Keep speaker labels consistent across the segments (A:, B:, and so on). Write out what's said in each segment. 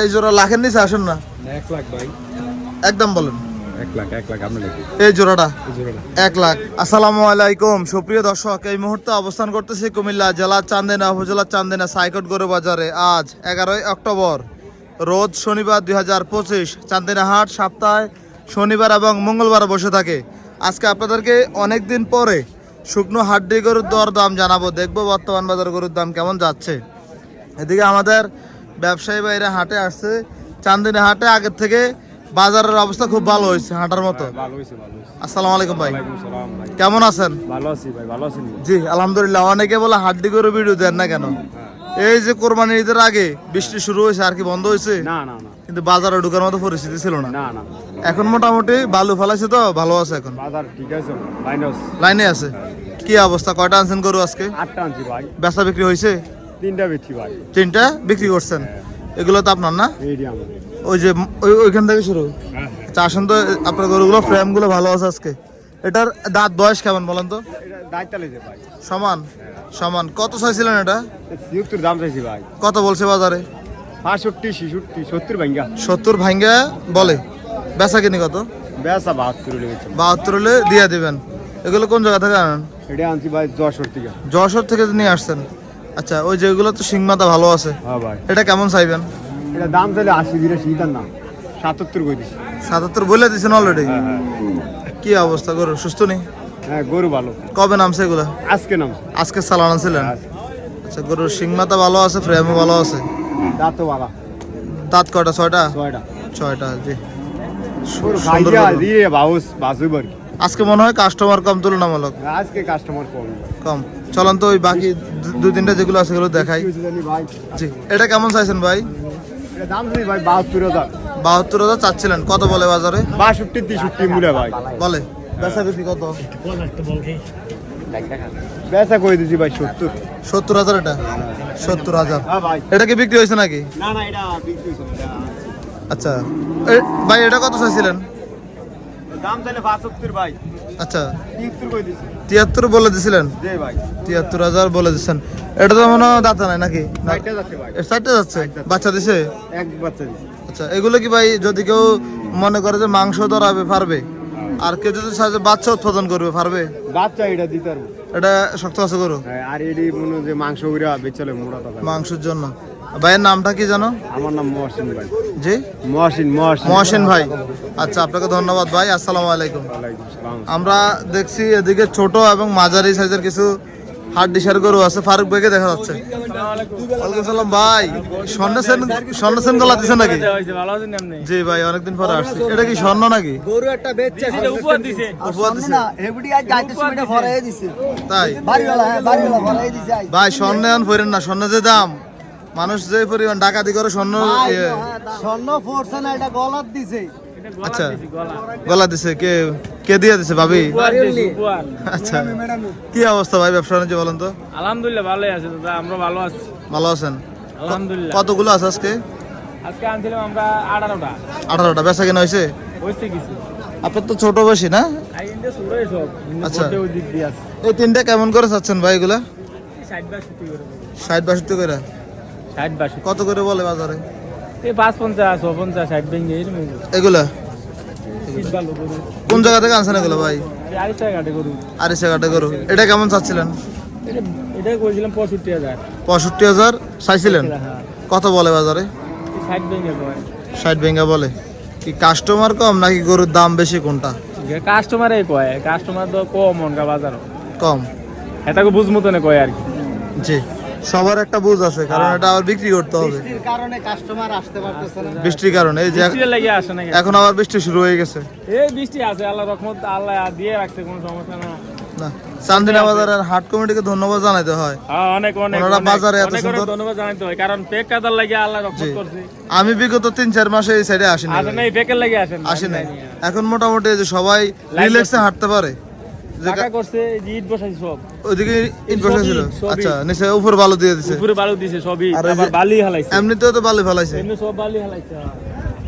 A: এই জোড়া লাখের নিচে আসুন না?
B: এক লাখ ভাই।
A: একদম বলেন। এই জোড়াটা? এক লাখ। আসসালামু আলাইকুম সুপ্রিয় দর্শক এই মুহূর্তে অবস্থান করতেছি কুমিল্লা জেলার চান্দিনা উপজেলার চান্দিনা সাইকট গরু বাজারে। আজ এগারোই অক্টোবর রোজ শনিবার দুই হাজার পঁচিশ চান্দিনা হাট সপ্তাহে শনিবার এবং মঙ্গলবার বসে থাকে। আজকে আপনাদেরকে অনেক দিন পরে শুকনো হাড্ডি গরুর দর দাম জানাব। দেখব বর্তমান বাজার গরুর দাম কেমন যাচ্ছে। এদিকে আমাদের ব্যবসায়ী ভাইরা হাটে আসছে চান্দিনা হাটে আগের থেকে বাজারের অবস্থা খুব ভালো হয়েছে হাঁটার মতো।
B: হয়েছে
A: আসসালামু আলাইকুম ভাই। কেমন আছেন?
B: ভালো আছি ভাই ভালো আছেন
A: জি আলহামদুলিল্লাহ অনেকে বলে হাড্ডি করে ভিডিও দেন না কেন? এই যে কোরবানি ঈদের আগে বৃষ্টি শুরু হয়েছে আর কি বন্ধ হয়েছে?
B: না না না।
A: কিন্তু বাজারে ঢুকার মতো পরিস্থিতি ছিল না।
B: না না।
A: এখন মোটামুটি বালু ফেলাইছে তো ভালো আছে এখন।
B: বাজার ঠিক আছে।
A: লাইনে আছে। কি অবস্থা? কয়টা আনছেন গরু আজকে?
B: আটটা আনছি ভাই।
A: বেচা বিক্রি হয়েছে?
B: তিনটা বেচছি ভাই।
A: তিনটা বিক্রি করছেন? এগুলো তো আপনার না? ওই যে ওই ওইখান থেকে শুরু?
B: হ্যাঁ
A: আচ্ছা আসেন তো আপনার গরুগুলো ফ্রেমগুলো ভালো আছে আজকে। এটার দাঁত বয়স কেমন বলেন তো? সমান? সমান। কত চাইছিলেন এটা?
B: সিউত্তর দাম চাইছি ভাই।
A: কত বলছে বাজারে?
B: পাঁষট্টি ছিষট্টি সত্তর ভাঙ্গা।
A: সত্তর ভাঙ্গা বলে। বেচা কিনি কত?
B: বেসা বাহাত্তর
A: বাহাত্তর হলে দিয়ে দিবেন। এগুলো কোন জায়গা থেকে আনেন?
B: এটা আনছি ভাই যশোর থেকে।
A: যশোর থেকে নিয়ে আসছেন। আচ্ছা ওই যেগুলো তো সিংমাতা ভালো আছে।
B: হ্যাঁ ভাই।
A: এটা কেমন চাইবেন?
B: এটা দাম চাইলে আশি দিলে শীতার না সাতাত্তর করে দিছি?
A: সাতাত্তর বলে দিচ্ছেন অলরেডি
B: হ্যাঁ হ্যাঁ।
A: কি অবস্থা গরু? সুস্থ নেই?
B: হ্যাঁ গরু ভালো।
A: কবে নামছে এগুলো?
B: আজকে নাম
A: আজকে চালান ছিলেন আচ্ছা গরুর সিংমাতা ভালো আছে ফ্রেমও ভালো আছে?
B: দাঁতও ভালো।
A: দাঁত কয়টা? ছয়টা?
B: ছয়টা।
A: ছয়টা জি। আজকে মনে হয় কাস্টমার কম তুলনামূলক।
B: আজকে কাস্টমার কম।
A: কম। চলন তো ওই বাকি দু- দুই তিনটা যেগুলো আছে সেগুলো দেখাই। জি। এটা কেমন চাইছেন ভাই?
B: বাহাত্তর হাজার।
A: বাহাত্তর হাজার চাচ্ছিলেন। কত বলে বাজারে?
B: বাষট্টি তেষট্টি মূল্য ভাই।
A: বলে। বেচা কত?
B: বেচা করে দিছি ভাই সত্তর।
A: সত্তর হাজার এটা? সত্তর হাজার।
B: হ্যাঁ
A: এটা কি বিক্রি হয়েছে নাকি?
B: না না এটা বিক্রি
A: আচ্ছা। ভাই এটা কত চাইছিলেন?
B: দাম চাইলে বাষট্টির ভাই।
A: আচ্ছা।
B: তিয়াত্তর করে
A: বলে দিছিলেন? তিয়াত্তর হাজার বলে দিচ্ছেন এটা তো মনে হয় দাঁতা নাই নাকি?
B: ষাটটা যাচ্ছে
A: বাচ্চা দিছে? আচ্ছা এগুলো কি ভাই যদি কেউ মনে করে যে মাংস ধরাবে পারবে আর কেউ যদি চায় বাচ্চা উৎপাদন করবে পারবে
B: বাচ্চা এটা দিতে পারব।
A: এটা শক্ত আছে গরু?
B: হ্যাঁ, আর এটি মনে যে মাংস করে বেচলে মোটা
A: মাংসের জন্য। ভাইয়ের নামটা কি জানো?
B: আমার নাম মহসিন ভাই।
A: জি?
B: মহসিন মহসিন।
A: মহসিন ভাই। আচ্ছা আপনাকে ধন্যবাদ ভাই আসসালামু আলাইকুম। আমরা দেখছি এদিকে ছোট এবং মাঝারি সাইজের কিছু হাট ডিসার গরু আছে। ফারুক ভাইকে দেখা যাচ্ছে। ওয়ালাইকুম সালাম ভাই। স্বর্ণ সেন স্বর্ণ সেন গলা দিছে নাকি? জি ভাই অনেকদিন পরে আসছি। এটা কি স্বর্ণ নাকি?
C: গরু একটা বেচছে
D: উপহার দিছে।
A: উপহার দিছে।
C: আজ সময় ভরাই দিছে।
A: তাই?
C: বাড়িওয়ালা হ্যাঁ বাড়িওয়ালা ভরাই দিছে
A: ভাই স্বর্ণ এখন ফেরেন না স্বর্ণ যে দাম। মানুষ যে পরিমাণ ডাকাতি করে স্বর্ণ ইয়ে,
C: স্বর্ণ ফোরছে না এটা গলাত দিছে।
A: আচ্ছা গলা। দিছে কে কে দিয়ে দিছে ভাবি? আচ্ছা কি অবস্থা ভাই ব্যবসা বাণিজ্য বলেন তো?
D: আলহামদুলিল্লাহ ভালোই আছে দাদা আমরা ভালো আছি।
A: ভালো আছেন?
D: আলহামদুলিল্লাহ।
A: কতগুলো আছে আজকে?
D: আজকে আনছিলাম আমরা আঠারোটা।
A: আঠারোটা বেচা কেনা হয়েছে?
D: হয়েছে কিছু।
A: আপনার তো ছোট বেশি না? আচ্ছা।
D: ওই দিক দিয়ে আছে।
A: এই তিনটা কেমন করে চাচ্ছেন ভাই এগুলা?
D: ষাট বাষট্টি করে।
A: ষাট বাষট্টি করে।
D: ষাট বাষট্টি।
A: কত করে বলে বাজারে?
D: এই পাঁচ পঞ্চাশ ছ পঞ্চাশ ষাট ভেঙে
A: এগুলা। কোন জায়গা থেকে আনছেন এগুলো ভাই? আরিসা ঘাটে গরু। এটা কেমন চাচ্ছিলেন?
D: এটা করেছিলাম পঁয়ষট্টি হাজার।
A: পঁয়ষট্টি হাজার চাইছিলেন?
D: হ্যাঁ।
A: কত বলে বাজারে?
D: ষাট ভেঙে
A: ষাট ভেঙ্গা বলে। কি কাস্টমার কম নাকি গরুর দাম বেশি কোনটা?
D: কাস্টমারে কয় কাস্টমার তো কম মনকা বাজার
A: কম।
D: এটাকে বুঝ মতনে কয় আর কি।
A: জি। সবার একটা বুঝ আছে কারণ এটা আবার বিক্রি করতে হবে।
C: বৃষ্টির কারণে কাস্টমার আসতে পারতেছে না।
A: বৃষ্টির কারণে এই যে
D: বৃষ্টি লেগে আসে নাকি?
A: এখন আবার বৃষ্টি শুরু হয়ে গেছে।
D: এই বৃষ্টি আছে আল্লাহ রহমত আল্লাহ দিয়ে রাখছে কোনো সমস্যা না
A: না চান্দিনা বাজারের হাট কমিটিকে ধন্যবাদ জানাইতে হয়।
D: হ্যাঁ, অনেক অনেক
A: ওনারা বাজারে এত
D: অনেক অনেক
A: সুন্দর-
D: ধন্যবাদ জানাইতে হয় কারণ পেক কাদার লাগে আল্লাহ রহমত করছে।
A: আমি বিগত তিন চার মাসে এই সাইডে আসিনি।
D: আসেন নাই পেকের লাগে আসেন
A: আসি নাই। এখন মোটামুটি যে সবাই রিল্যাক্সে হাঁটতে পারে। যে
D: করছে যে ইট বসাইছে সব।
A: ওইদিকে ইট আচ্ছা নিচে উপর বালু দিয়ে দিছে।
D: উপরে বালু দিছে সবই। আবার বালি হালাইছে।
A: এমনিতেও তো বালু ফেলাইছে।
D: এমনি সব বালি হালাইছে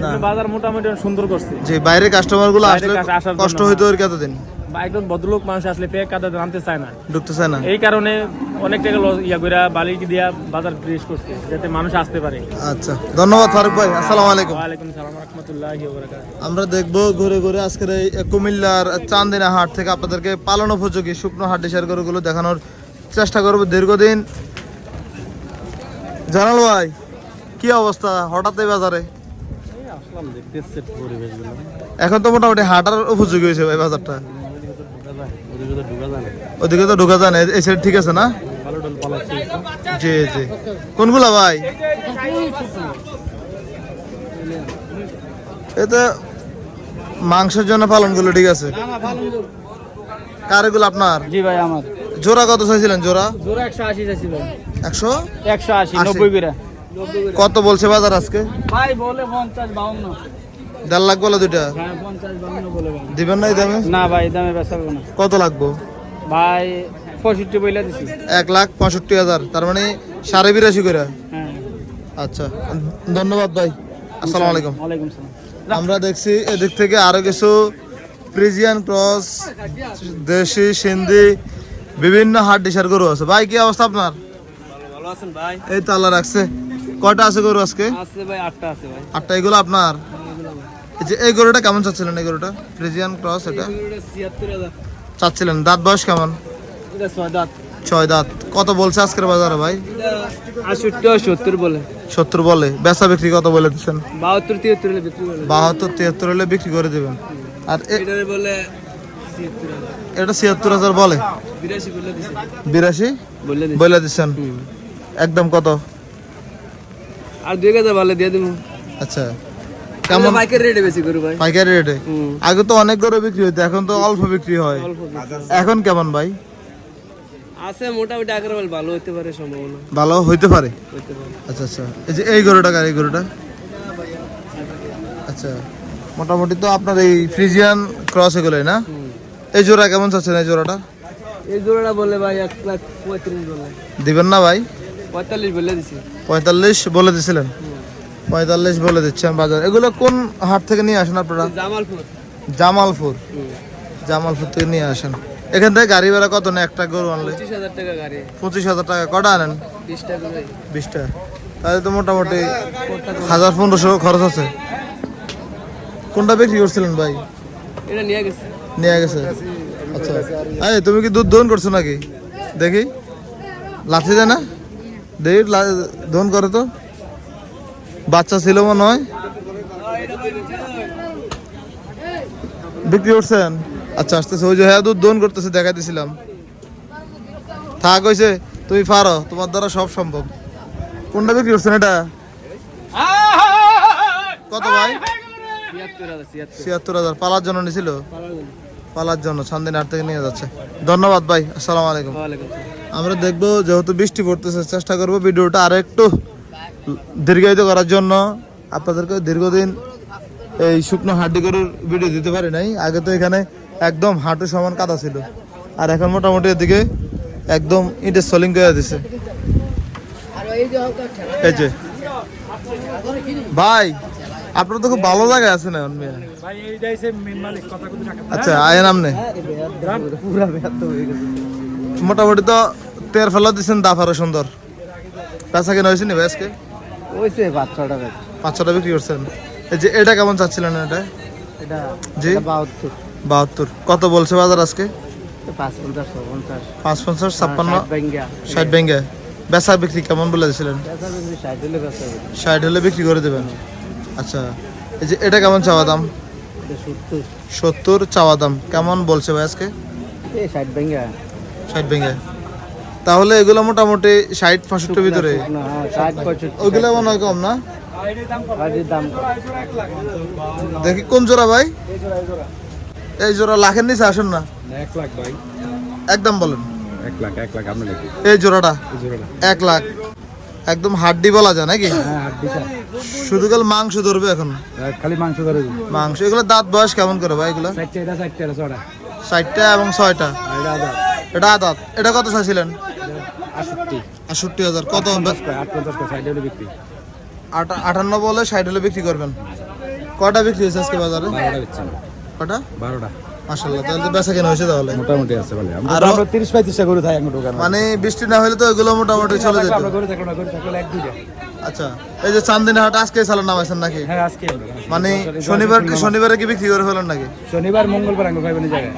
D: হ্যাঁ। বাজার মোটামুটি সুন্দর করছে।
A: যে বাইরে
D: কাস্টমারগুলো
A: আসলে কষ্ট। হইতো আর কতদিন
D: বা একজন ভদ্রলোক মানুষ আসলে পেয়ে কাদা আনতে চায় না।
A: ঢুকতে চায় না।
D: এই কারণে অনেক টাকা ইয়া বালি দিয়া বাজার ফ্রেশ করছে যাতে মানুষ আসতে পারে।
A: আচ্ছা ধন্যবাদ ফারুক ভাই আসসালামু আলাইকুম।
D: ওয়ালাইকুম সালাম রহমতুল্লাহ
A: আমরা দেখব ঘুরে ঘুরে আজকের এই কুমিল্লার চান্দিনা হাট থেকে আপনাদেরকে পালন উপযোগী শুকনো হাট ডিসার গরুগুলো দেখানোর চেষ্টা করব দীর্ঘদিন। জানাল ভাই কি অবস্থা হঠাৎ এই বাজারে? এখন তো মোটামুটি হাঁটার উপযোগী হয়েছে ভাই বাজারটা।
D: ওদিকে তো ঢুকা যায় না।
A: এই সাইড ঠিক আছে না? জি জি। কোনগুলা ভাই? এটা মাংসের জন্য পালন পালনগুলো ঠিক আছে? কার এগুলো আপনার?
D: জি ভাই আমার।
A: জোড়া কত চাইছিলেন জোড়া?
D: জোড়া একশো আশি চাইছি ভাই করে।
A: কত বলছে বাজার আজকে?
D: ভাই বলে পঞ্চাশ বাউন্ন।
A: দেড় লাখ বলে দুইটা?
D: হ্যাঁ
A: দিবেন না এই দামে?
D: না ভাই দামে বেচা না।
A: কত লাগবো?
D: ভাই পঁয়ষট্টি বইলা দিছি।
A: এক লাখ পঁয়ষট্টি হাজার তার মানে সাড়ে বিরাশি করে
D: হ্যাঁ।
A: আচ্ছা ধন্যবাদ ভাই। আসসালামু আলাইকুম।
D: ওয়ালাইকুম সালাম।
A: আমরা দেখছি এদিক থেকে আরও কিছু ফ্রিজিয়ান ক্রস দেশি সিন্ধি বিভিন্ন হাট ডিসার গরু আছে। ভাই কি অবস্থা আপনার?
D: ভালো আছেন ভাই?
A: এই তো আল্লাহ রাখছে। কয়টা আছে গরু আজকে?
D: আছে ভাই আটটা আছে ভাই।
A: আটটা এগুলো আপনার? যে এই গরুটা কেমন চাচ্ছিলেন? এই গরুটা? ফ্রিজিয়ান ক্রস এটা? চাচ্ছিলেন। দাঁত বয়স কেমন?
D: ছয় দাঁত।
A: কত বলছে আজকের বাজারে ভাই?
D: সত্তর বলে।
A: সত্তর বলে। বেচা বিক্রি কত বলে দিচ্ছেন?
D: বাহাত্তর তিয়াত্তর
A: বাহাত্তর তিয়াত্তর হলে বিক্রি করে দেবেন। আর
D: বলে
A: এটা ছিয়াত্তর হাজার বলে?
D: বিরাশি বলে
A: দিচ্ছেন। একদম কত?
D: আর দুই হাজার বলে দিয়ে দেবো।
A: আচ্ছা। কেমন
D: বাইকের রেটে বেশি করু ভাই।
A: পাইকারি রেটে আগে তো অনেক গরু বিক্রি হতো এখন তো অল্প বিক্রি হয়। এখন কেমন ভাই?
D: আছে মোটামুটি আগের বল ভালো হতে পারে সম্ভাবনা।
A: ভালো হইতে পারে?
D: পারে।
A: আচ্ছা আচ্ছা। এই যে এই গরুটা কার এই গরুটা? আচ্ছা। মোটামুটি তো আপনার এই ফ্রিজিয়ান ক্রস এগুলোই না? এই জোড়া কেমন চাচ্ছেন এই জোড়াটা?
D: এই জোড়াটা বলে ভাই এক লাখ পঁয়ত্রিশ বলে।
A: দিবেন না ভাই?
D: পঁয়তাল্লিশ বলে দিছি।
A: পঁয়তাল্লিশ বলে দিছিলেন? পঁয়তাল্লিশ বলে দিচ্ছেন বাজার। এগুলো কোন হাট থেকে নিয়ে আসেন আপনারা?
D: জামালপুর।
A: জামালপুর। জামালপুর থেকে নিয়ে আসেন। এখান থেকে গাড়ি ভাড়া কত না একটা গরু আনলে?
D: পঁচিশ হাজার টাকা
A: কটা আনেন?
D: বিশ টাকা ভাই
A: বিশটা তাহলে তো মোটামুটি হাজার পনেরোশো খরচ আছে। কোনটা বিক্রি করছিলেন ভাই?
D: এটা নিয়ে গেছে।
A: নিয়ে গেছে? আচ্ছা। এই তুমি কি দুধ দহন করছ নাকি? দেখি। লাথি দেয় না? দেখি দহন করে তো? বাচ্চা ছিল মনে হয়? বিক্রি করছেন? আচ্ছা আসতেছে। ওই যে হ্যাঁ দুধ দহন করতেছে দেখা দিছিলাম। থাক হয়েছে তুমি পারো তোমার দ্বারা সব সম্ভব। কোনটা বিক্রি করছেন এটা? কত ভাই?
D: ছিয়াত্তর হাজার।
A: পালার জন্য নিছিল? পালার জন্য সান্দিন হাট থেকে নিয়ে যাচ্ছে। ধন্যবাদ ভাই আসসালামু আলাইকুম। আমরা দেখব যেহেতু বৃষ্টি পড়তেছে চেষ্টা করব ভিডিওটা আর একটু দীর্ঘায়িত করার জন্য আপনাদেরকে দীর্ঘদিন এই শুকনো হাড্ডি গরুর ভিডিও দিতে পারি নাই। আগে তো এখানে একদম হাঁটু সমান কাদা ছিল। আর এখন মোটামুটি এদিকে একদম ইটের সলিং করে দিছে। এই যে। ভাই আপনার তো খুব ভালো জায়গায় মেয়ে।
D: মেন কথা কিন্তু
A: আচ্ছা আয়ের নামনে
C: পুরা ব্যর্থ গেছে।
A: মোটামুটি তো তের ফেলা দিচ্ছেন দাফারও সুন্দর। পেঁচা কেনা হয়েছে নি ভাই আজকে?
C: ওইছে বাচ্চাটা
A: ছটা বিক্রি করছেন। এই যে এটা কেমন চাচ্ছিলেন এটা?
C: এটা
A: জি?
C: বাহাত্তর।
A: বাহাত্তর। কত বলছে বাজার আজকে?
C: পাঁচ পঞ্চাশ
A: ছাপ্পান্ন
C: ষাট ব্যাঙ্গা।
A: ষাট ব্যাঙ্গে। বেচা বিক্রি কেমন বলে দিয়েছিলেন
C: ষাট হলে
A: বিক্রি। করে দেবেন। আচ্ছা। এই যে এটা কেমন চাওয়া দাম?
C: সত্তর।
A: চাওয়া দাম। কেমন বলছে ভাই আজকে?
C: ষাট ব্যাঙ্গা।
A: ষাট ব্যাঙ্গে। তাহলে এগুলো মোটামুটি ষাট পঁয়ষট্টির ভিতরে?
C: না হ্যাঁ
A: ওইগুলো মনে হয় কম না? দেখি কোন জোড়া ভাই? এই জোড়া লাখের নিচে আসুন না।
B: এক লাখ ভাই।
A: একদম বলেন।
B: এক লাখ এক লাখ আপনার
A: এই জোড়াটা? এক লাখ। একদম হাড্ডি বলা যায় নাকি?
C: হ্যাঁ
A: শুধু কাল মাংস ধরবে এখন?
B: খালি মাংস ধরে
A: মাংস। এগুলো দাঁত বয়স কেমন করে ভাই এগুলো? ষাটটা এবং ছয়টা?
B: এটা
A: দাঁত এটা কত চাইছিলেন হাজার। কত
B: বিক্রি।
A: আটান্ন বলে ষাট হলে বিক্রি করবেন। কটা বিক্রি হয়েছে আজকে বাজারে? কটা?
B: বারোটা।
A: মাশাল্লাহ তাহলে তো বেচা কেনা হয়েছে তাহলে।
E: মোটামুটি আছে বলে আমরা আমরা তিরিশ পঁয়ত্রিশটা গরু থাকি এখন দোকানে।
A: মানে বৃষ্টি না হলে তো এগুলো মোটামুটি চলে যেত।
E: আমরা গরু থাকল না গরু থাকল এক দুইটা।
A: আচ্ছা এই যে চান্দিনা হাট আজকে চালান নামাইছেন নাকি?
E: হ্যাঁ আজকে
A: মানে শনিবার শনিবারে কি বিক্রি করে ফেলেন নাকি?
E: শনিবার মঙ্গলবার আঙ্গ ভাই জায়গায়।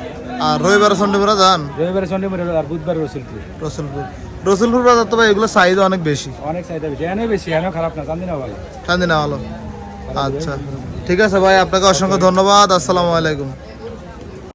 A: আর রবিবার শনিবারে যান?
E: রবিবারে শনিবার আর বুধবার রসুলপুর।
A: রসুলপুর। রসুলপুর বাজার তো ভাই এগুলো চাহিদা অনেক বেশি।
E: অনেক চাহিদা বেশি। এনে বেশি এনে খারাপ না চান্দিনা ভালো
A: চান্দিনা ভালো। আচ্ছা ঠিক আছে ভাই আপনাকে অসংখ্য ধন্যবাদ। আসসালামু আলাইকুম।